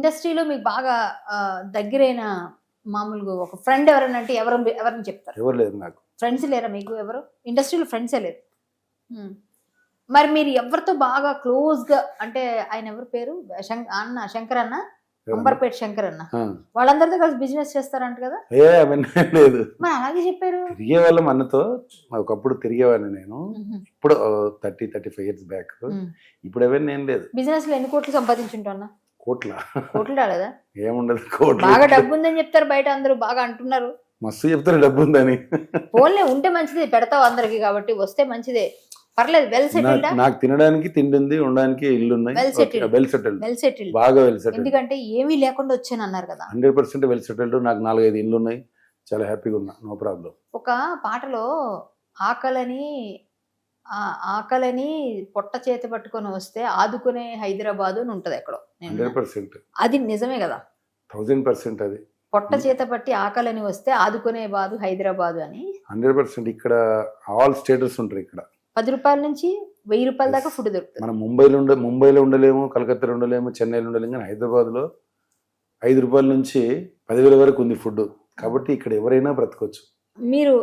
ఇండస్ట్రీలో మీకు బాగా దగ్గరైన మామూలుగా ఒక ఫ్రెండ్ ఎవరైనా అంటే ఎవరు ఎవరిని చెప్తారు? ఎవరు లేదు నాకు. ఫ్రెండ్స్ లేరా మీకు ఎవరు? ఇండస్ట్రీలో ఫ్రెండ్సే లేదు హ్మ్. మరి మీరు ఎవరితో బాగా క్లోజ్గా అంటే ఆయన ఎవరి పేరు? అన్న శంకర్ అన్న? అంబర్పేట శంకర్ అన్న. వాళ్ళందరితో కలిసి బిజినెస్ చేస్తారంట కదా? ఏ అవన్నీ లేదు. మరి అలాగే చెప్పారు. తిరిగే వాళ్ళం అన్నతో. ఒకప్పుడు తిరిగేవాడిని నేను. ఇప్పుడు thirty thirty five years back ఇప్పుడు అవన్నీ ఏం లేదు. బిజినెస్లో ఎన్ని కోట్లు సంపాదించుంటున్నా కోట్ల. కోట్లు రాలేదా ఏముండదు కోట్ల. బాగా డబ్బు ఉందని చెప్తారు బయట అందరూ బాగా అంటున్నారు. మస్తు చెప్తారు డబ్బు ఉందని ఫోన్లే ఉంటే మంచిదే పెడతావు అందరికి కాబట్టి వస్తే మంచిదే. పర్లేదు వెల్ సెటిల్డ్ నాకు- నాకు తినడానికి తిండి ఉంది ఉండడానికి ఇల్లు ఉన్నాయి Well settled. Well settled well settled బాగా వెల్ సెటిల్డ్ ఎందుకంటే ఏమీ లేకుండా వచ్చాను అన్నారు కదా. హండ్రెడ్ పర్సెంట్ వెల్ సెటిల్డ్ నాకు నాలుగైదు ఇల్లు ఉన్నాయి చాలా హ్యాపీగా ఉన్నా నో ప్రాబ్లం. ఒక పాటలో ఆకలని ఆకలని పొట్ట చేతి పట్టుకొని వస్తే ఆదుకునే హైదరాబాదు అని ఉంటది ఎక్కడో హండ్రెడ్ పర్సెంట్. అది నిజమే కదా. థౌజండ్ పర్సెంట్ అది. పొట్ట చేత పట్టి ఆకలని వస్తే ఆదుకునే బాదు హైదరాబాదు అని. హండ్రెడ్ పర్సెంట్ ఇక్కడ ఆల్ స్టేటస్ ఉంటారు ఇక్కడ. పది రూపాయల నుంచి వెయ్యి రూపాయల దాకా ఫుడ్ దొరుకుతుంది. మనం ముంబైలో ఉండ ముంబైలో ఉండలేము కలకత్తాలో ఉండలేము చెన్నైలో ఉండలేము కానీ హైదరాబాద్లో ఐదు రూపాయల నుంచి పదివేల వరకు ఉంది ఫుడ్. కాబట్టి ఇక్కడ ఎవరైనా బ్రతకొచ్చు. మీరు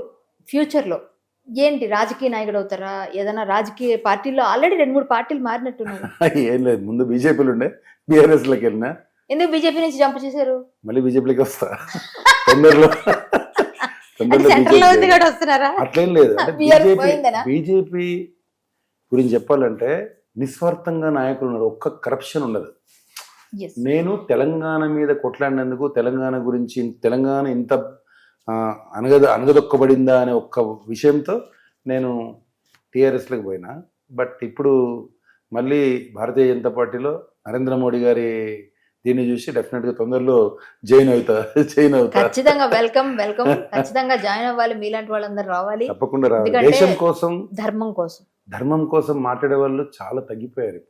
ఫ్యూచర్లో ఏంటి రాజకీయ నాయకుడు అవుతారా? ఏదైనా రాజకీయ పార్టీల్లో ఆల్రెడీ రెండు మూడు పార్టీలు మారినట్టున్నారు. ఏం లేదు ముందు బీజేపీలో ఉండే బీఆర్ఎస్లోకి వెళ్ళినా. ఎందుకు బీజేపీ నుంచి జంప్ చేశారు? మళ్ళీ బీజేపీలోకి వస్తా. తొందరలో. అట్లేం లేదు. బీజేపీ గురించి చెప్పాలంటే నిస్వార్థంగా నాయకులు ఉన్నారు. ఒక్క కరప్షన్ ఉండదు. నేను తెలంగాణ మీద కొట్లాడినందుకు తెలంగాణ గురించి తెలంగాణ ఇంత అనగద అనగదొక్కబడిందా అనే ఒక్క విషయంతో నేను టీఆర్ఎస్లోకి పోయినా. బట్ ఇప్పుడు మళ్ళీ భారతీయ జనతా పార్టీలో నరేంద్ర మోడీ గారి దీన్ని చూసి డెఫినెట్గా తొందరలో జాయిన్ అవుతా జాయిన్ అవుతా. ఖచ్చితంగా వెల్కమ్ వెల్కమ్. ఖచ్చితంగా జాయిన్ అవ్వాలి. మీలాంటి వాళ్ళందరూ రావాలి. తప్పకుండా రావాలి. దేశం కోసం ధర్మం కోసం. ధర్మం కోసం మాట్లాడే వాళ్ళు చాలా తగ్గిపోయారు